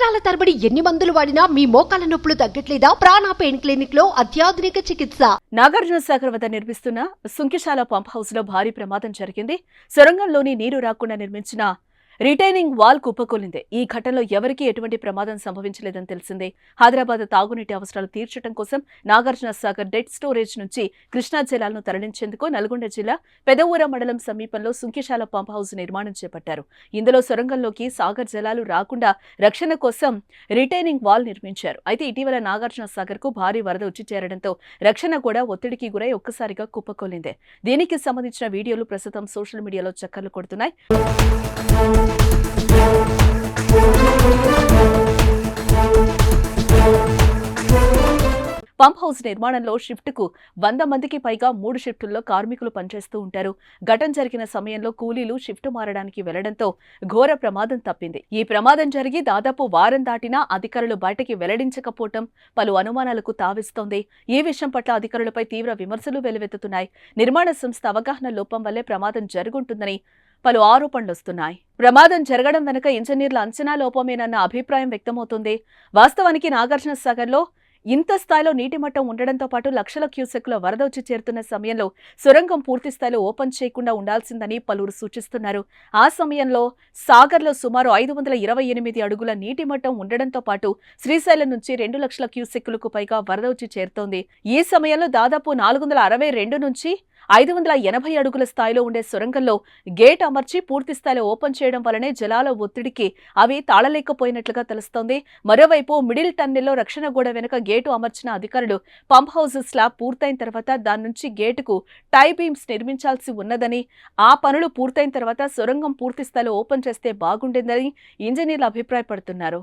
సంవత్సరాల తరబడి ఎన్ని మందులు వాడినా మీ మోకాల నొప్పులు తగ్గట్లేదా? ప్రాణ పెయిన్ క్లినిక్లో అత్యాధునిక చికిత్స. నాగార్జున సాగర్ వద్ద నిర్మిస్తున్న సుంకిశాల పంప్ హౌస్లో భారీ ప్రమాదం జరిగింది. సొరంగంలోని నీరు రాకుండా నిర్మించిన రిటైనింగ్ వాల్ కుప్పకూలిందే. ఈ ఘటనలో ఎవరికీ ఎటువంటి ప్రమాదం సంభవించలేదని తెలిసిందే. హైదరాబాద్ తాగునీటి అవసరాలు తీర్చడం కోసం నాగార్జున సాగర్ డెడ్ స్టోరేజ్ నుంచి కృష్ణా జలాలను తరలించేందుకు నల్గొండ జిల్లా పెదవూర మండలం సమీపంలో సుంకిశాల పంప్ హౌస్ నిర్మాణం చేపట్టారు. ఇందులో సొరంగంలోకి సాగర్ జలాలు రాకుండా రక్షణ కోసం రిటైనింగ్ వాల్ నిర్మించారు. అయితే ఇటీవల నాగార్జున సాగర్కు భారీ వరద వచ్చి చేరడంతో రక్షణ కూడా ఒత్తిడికి గురై ఒక్కసారిగా కుప్పకూలింది. దీనికి సంబంధించిన వీడియోలు ప్రస్తుతం సోషల్ మీడియాలో చక్కర్లు కొడుతున్నాయి. పంప్ హౌస్ నిర్మాణంలో షిఫ్ట్కు వంద మందికి పైగా మూడు షిఫ్టుల్లో కార్మికులు పనిచేస్తూ ఉంటారు. ఘటన జరిగిన సమయంలో కూలీలు షిఫ్ట్ మారడానికి వెళ్ళడంతో ఘోర ప్రమాదం తప్పింది. ఈ ప్రమాదం జరిగి దాదాపు వారం దాటినా అధికారులు బయటకి వెల్లడించకపోవటం పలు అనుమానాలకు తావిస్తోంది. ఈ విషయం పట్ల అధికారులపై తీవ్ర విమర్శలు వెలువెత్తుతున్నాయి. నిర్మాణ సంస్థ అవగాహన లోపం వల్లే ప్రమాదం జరుగుంటుందని పలు ఆరోపణలు వస్తున్నాయి ప్రమాదం జరగడం వెనుక ఇంజనీర్ల అంచనా లోపమేనన్న అభిప్రాయం వ్యక్తమవుతుంది. వాస్తవానికి నాగార్జున సాగర్లో ఇంత స్థాయిలో నీటి మట్టం ఉండడంతో పాటు లక్షల క్యూసెక్ల వరద వచ్చి చేరుతున్న సమయంలో సొరంగం పూర్తి స్థాయిలో ఓపెన్ చేయకుండా ఉండాల్సిందని పలువురు సూచిస్తున్నారు. ఆ సమయంలో సాగర్లో సుమారు ఐదు వందల ఇరవై ఎనిమిది అడుగుల నీటి మట్టం ఉండడంతో పాటు శ్రీశైలం నుంచి రెండు లక్షల క్యూసెక్కులకు పైగా వరద వచ్చి చేరుతోంది. ఈ సమయంలో దాదాపు నాలుగు వందల అరవై రెండు నుంచి ఐదు వందల ఎనభై అడుగుల స్థాయిలో ఉండే సొరంగంలో గేట్ అమర్చి పూర్తి స్థాయిలో ఓపెన్ చేయడం వలనే జలాల ఒత్తిడికి అవి తాళలేకపోయినట్లుగా తెలుస్తోంది. మరోవైపు మిడిల్ టన్నెల్లో రక్షణ గోడ వెనుక గేటు అమర్చిన అధికారులు పంప్ హౌస్ స్లాబ్ పూర్తయిన తర్వాత దాని నుంచి గేటుకు టై బీమ్స్ నిర్మించాల్సి ఉన్నదని ఆ పనులు పూర్తయిన తర్వాత సొరంగం పూర్తి స్థాయిలో ఓపెన్ చేస్తే బాగుండేదని ఇంజనీర్లు అభిప్రాయపడుతున్నారు.